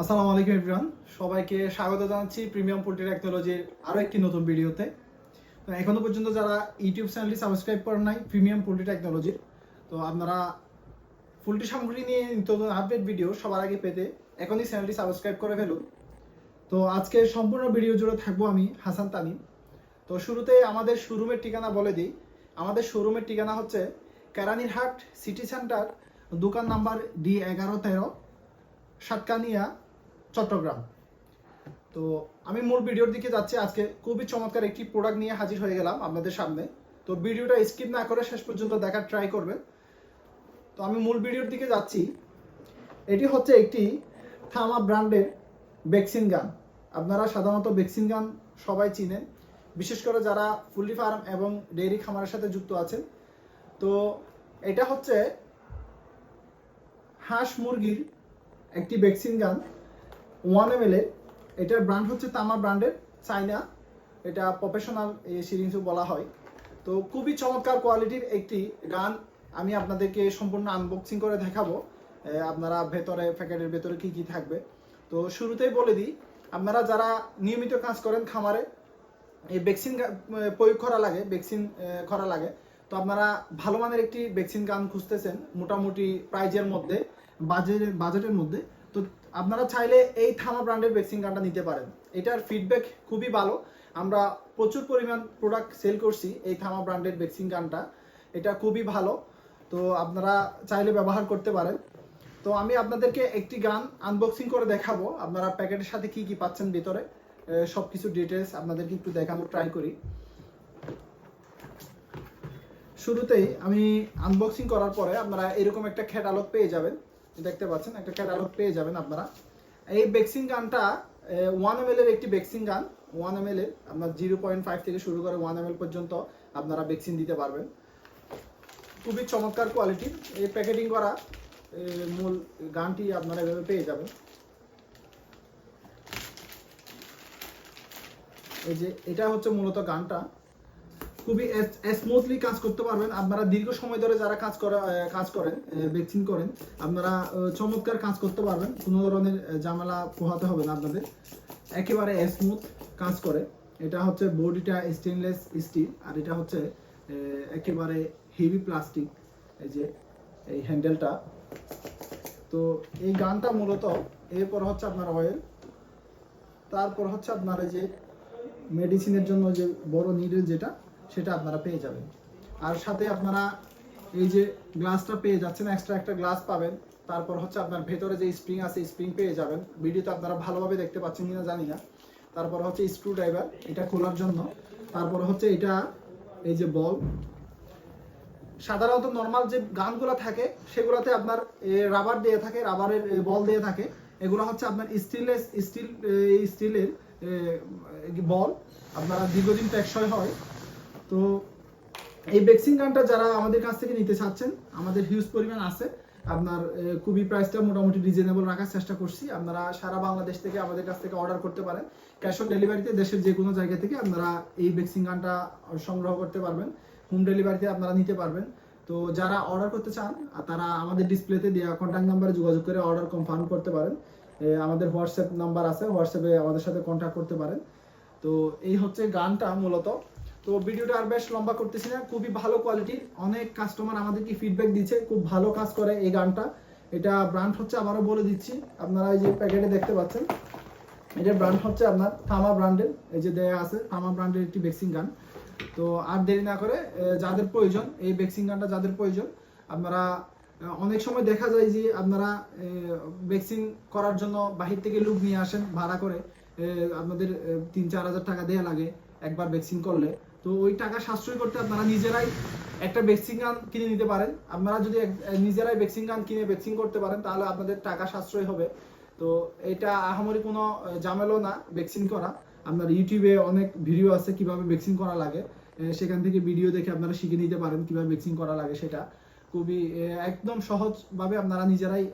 আসসালামু আলাইকুম এভরিওয়ান সবাইকে স্বাগত জানাচ্ছি প্রিমিয়াম পোল্ট্রি টেকনোলজির আরও একটি নতুন ভিডিওতে। তো এখনও পর্যন্ত যারা ইউটিউব চ্যানেলটি সাবস্ক্রাইব করেন নাই প্রিমিয়াম পোল্ট্রি টেকনোলজির তো আপনারা পোল্ট্রি সামগ্রী নিয়ে নতুন আপডেট ভিডিও সবার আগে পেতে এখনই চ্যানেলটি সাবস্ক্রাইব করে ফেলুন। তো আজকে সম্পূর্ণ ভিডিও জুড়ে থাকব আমি হাসান তামিম। তো শুরুতে আমাদের শোরুমের ঠিকানা বলে দিই। আমাদের শোরুমের ঠিকানা হচ্ছে কেরানীরহাট সিটি সেন্টার, দোকান নাম্বার ডি এগারো তেরো, সাতকানিয়া চট্টগ্রাম। তো আমি মূল ভিডিওর দিকে যাচ্ছি আজকে। খুবই চমৎকার একটি প্রোডাক্ট নিয়ে হাজির হয়ে গেলাম আপনাদের সামনে। তো ভিডিওটা স্কিপ না করে শেষ পর্যন্ত দেখার ট্রাই করবেন। তো আমি মূল ভিডিওর দিকে যাচ্ছি। এটি হচ্ছে একটি থামা ব্র্যান্ডের ভ্যাকসিন গান। আপনারা সাধারণত ভ্যাকসিন গান সবাই চিনেন। বিশেষ করে যারা ফুলি ফার্ম এবং ডেইরি খামারের সাথে যুক্ত আছেন। তো এটা হচ্ছে হাঁস মুরগির একটি ভ্যাকসিন গান। ওয়ান এম এল এটার ব্র্যান্ড হচ্ছে তামা ব্র্যান্ডের চাইনা এটা প্রফেশনাল সিরিংসও বলা হয়। তো খুবই চমৎকার কোয়ালিটির একটি গান আমি আপনাদেরকে সম্পূর্ণ আনবক্সিং করে দেখাবো। আপনারা ভেতরে প্যাকেটের ভেতরে কি কি থাকবে। তো শুরুতেই বলে দিই, আপনারা যারা নিয়মিত কাজ করেন খামারে, এই ভ্যাকসিন প্রয়োগ করা লাগে ভ্যাকসিন করা লাগে। তো আপনারা ভালো মানের একটি ভ্যাকসিন গান খুঁজতেছেন, মোটামুটি প্রাইজের মধ্যে বাজেটের বাজেটের মধ্যে। তো আপনারা চাইলে এই থামা ব্র্যান্ডের ভ্যাকসিন গানটা নিতে পারেন। এটার ফিডব্যাক খুবই ভালো। আমরা প্রচুর পরিমাণ প্রোডাক্ট সেল করছি এই থামা ব্র্যান্ডের ভ্যাকসিন গানটা। এটা খুবই ভালো। তো আপনারা চাইলে ব্যবহার করতে পারেন। তো আমি আপনাদেরকে একটি গান আনবক্সিং করে দেখাবো। আপনারা প্যাকেটের সাথে কি কি পাচ্ছেন ভিতরে সব কিছু ডিটেলস আপনাদেরকে একটু দেখানোর ট্রাই করি। শুরুতেই আমি আনবক্সিং করার পরে আপনারা এরকম একটা ক্যাটালগ পেয়ে যাবেন। দেখতে পাচ্ছেন, একটা ক্যাটালগ পেয়ে যাবেন আপনারা। এই বেক্সিং গানটা ওয়ান এম এর একটি বেক্সিং গান ওয়ান এম এল এর, আপনার জিরো পয়েন্ট ফাইভ থেকে শুরু করে ওয়ান এম এল পর্যন্ত আপনারা বেক্সিন দিতে পারবেন। খুবই চমৎকার কোয়ালিটির এই প্যাকেটিং করা মূল গানটি আপনারা এভাবে পেয়ে যাবেন। এই যে, এটা হচ্ছে মূলত গানটা। খুবই স্মুথলি কাজ করতে পারবেন। আপনারা দীর্ঘ সময় ধরে যারা কাজ করে কাজ করেন ভ্যাকসিন করেন, আপনারা চমৎকার কাজ করতে পারবেন। কোনো ধরনের ঝামেলা পোহাতে হবে না আপনাদের। একেবারে স্মুথ কাজ করে। এটা হচ্ছে বডিটা স্টেনলেস স্টিল আর এটা হচ্ছে একেবারে হেভি প্লাস্টিক এই যে, এই হ্যান্ডেলটা তো এই গানটা মূলত, এরপর হচ্ছে আপনার অয়েল তারপর হচ্ছে আপনার যে মেডিসিনের জন্য যে বড় নিডেল যেটা সেটা আপনারা পেয়ে যাবেন। আর সাথে আপনারা এই যে গ্লাসটা পেয়ে যাচ্ছেন এক্সট্রা একটা গ্লাস পাবেন। তারপর হচ্ছে আপনার ভেতরে যে স্প্রিং আছে স্প্রিং পেয়ে যাবেন। ভিডিওতে আপনারা ভালোভাবে দেখতে পাচ্ছেন কিনা জানি না। তারপর হচ্ছে স্ক্রু ড্রাইভার এটা খোলার জন্য। তারপর হচ্ছে এটা, এই যে বল। সাধারণত নর্মাল যে গানগুলো থাকে, সেগুলোতে আপনার রাবার দিয়ে থাকে রাবারের বল দিয়ে থাকে। এগুলো হচ্ছে আপনার স্টিলের স্টিল স্টিলের বল। আপনারা দীর্ঘদিন টেকসই হয়। তো এই বেক্সিং গানটা যারা আমাদের কাছ থেকে নিতে চাচ্ছেন, আমাদের হিউজ পরিমাণ আছে। আপনার খুবই প্রাইসটা মোটামুটি রিজনেবল রাখার চেষ্টা করছি। আপনারা সারা বাংলাদেশ থেকে আমাদের কাছ থেকে অর্ডার করতে পারেন। ক্যাশ অন ডেলিভারিতে দেশের যে কোনো জায়গা থেকে আপনারা এই বেক্সিং গানটা সংগ্রহ করতে পারবেন। হোম ডেলিভারিতে আপনারা নিতে পারবেন। তো যারা অর্ডার করতে চান তারা আমাদের ডিসপ্লেতে দেওয়া কন্ট্যাক্ট নাম্বারে যোগাযোগ করে অর্ডার কনফার্ম করতে পারেন। আমাদের হোয়াটসঅ্যাপ নাম্বার আছে। হোয়াটসঅ্যাপে আমাদের সাথে কন্ট্যাক্ট করতে পারেন। তো এই হচ্ছে গানটা মূলত। তো ভিডিওটা আর বেশ লম্বা করতেছি না, খুবই ভালো কোয়ালিটির অনেক কাস্টমার আমাদেরকে ফিডব্যাক দিচ্ছে, খুব ভালো কাজ করে এই গানটা। এটা ব্র্যান্ড হচ্ছে আবারও বলে দিচ্ছি, আপনারা এই যে প্যাকেটে দেখতে পাচ্ছেন। এটার ব্র্যান্ড হচ্ছে আপনার থামা ব্র্যান্ডের এই যে দেয়া আছে থামা ব্র্যান্ডের একটি বেক্সিং গান। তো আর দেরি না করে যাদের প্রয়োজন, এই বেক্সিং গানটা যাদের প্রয়োজন, আপনারা অনেক সময় দেখা যায় যে আপনারা ভ্যাকসিন করার জন্য বাহির থেকে লোক নিয়ে আসেন, ভাড়া করে আপনাদের তিন চার হাজার টাকা দেওয়া লাগে একবার ভ্যাকসিন করলে। তো ওই টাকা সাশ্রয় করতে আপনারা নিজেরাই একটা ভ্যাকসিন গান কিনে নিতে পারেন। আপনারা যদি নিজেরাই ভ্যাকসিন গান কিনে ভ্যাকসিন করতে পারেন তাহলে আপনাদের টাকা সাশ্রয় হবে। তো এটা আহামরি কোনো আহ, ঝামেলাও না ভ্যাকসিন করা। আপনার ইউটিউবে অনেক ভিডিও আছে কীভাবে ভ্যাকসিন করা লাগে। সেখান থেকে ভিডিও দেখে আপনারা শিখে নিতে পারেন কীভাবে ভ্যাকসিন করা লাগে সেটা। খুবই একদম সহজভাবে আপনারা নিজেরাই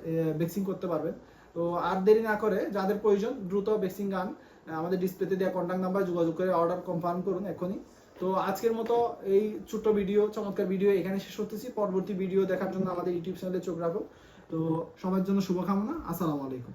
ভ্যাকসিন করতে পারবেন। তো আর দেরি না করে যাদের প্রয়োজন দ্রুত ভ্যাকসিন গান আমাদের ডিসপ্লেতে দেওয়া কন্ট্যাক্ট নাম্বার যোগাযোগ করে অর্ডার কনফার্ম করুন এখনই তো আজকের মতো এই ছোট্ট ভিডিও, চমৎকার ভিডিও এখানে শেষ করতেছি। পরবর্তী ভিডিও দেখার জন্য আমাদের ইউটিউব চ্যানেলে চোখ রাখো। তো সবার জন্য শুভকামনা। আসসালামু আলাইকুম।